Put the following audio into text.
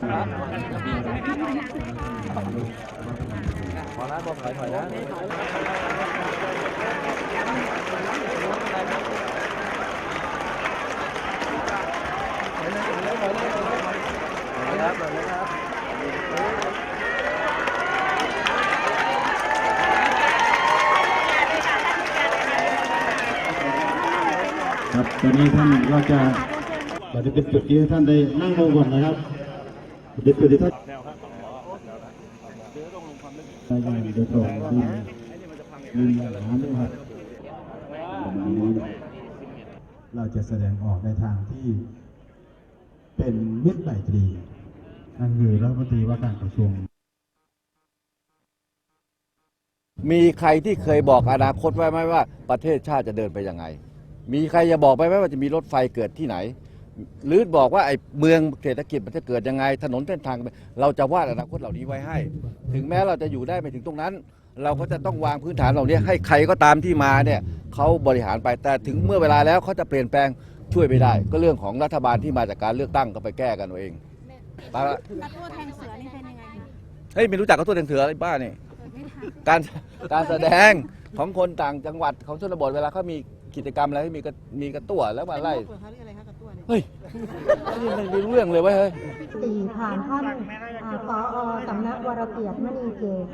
พอแล้วบอกถอยถอยนะครับครับครับตอนนี้ท่านก็จะบันทึกเป็นจุดที่ท่านได้นั่งลงก่อนนะครับ เป็นจุดที่ท่านได้ยังโดยตรงที่มีน้ำด้วยครับวันนี้เราจะแสดงออกในทางที่เป็นมิตรไมตรีนั่นคือรัฐมนตรีว่าการกระทรวงมีใครที่เคยบอกอนาคตไว้ไหมว่า ประเทศชาติจะเดินไปยังไง มีใครจะบอกไปไหมว่าจะมีรถไฟเกิดที่ไหน หรือบอกว่าไอ้เมืองเศรษฐกิจมันจะเกิดยังไง ถนนเส้นทาง เราจะวาดอนาคตเหล่านี้ไว้ให้ ถึงแม้เราจะอยู่ได้ไม่ถึงตรงนั้น เราก็จะต้องวางพื้นฐานเหล่านี้ให้ใครก็ตามที่มาเนี่ยเขาบริหารไปแต่ถึงเมื่อเวลาแล้วเขาจะเปลี่ยนแปลงช่วยไม่ได้ ก็เรื่องของรัฐบาลที่มาจากการเลือกตั้งก็ไปแก้กันเอาเองไปละกระโทษแทงเสือนี่เป็นยังไงคะเฮ้ยไม่รู้จักเขาตัวเถื่ออะไรบ้านี่เกิดไม่ทันการการแสดงของคนต่างจังหวัดของชนบทเวลาเขามีกิจกรรมอะไรมีกระมีกระตั้วแล้วมาไล่ เฮ้ยไม่ไม่รู้เรื่องเลยเว้ยเฮ้ย สี่ผ่านท่านอ่าผอสำนักวรเกียรติมณีเกต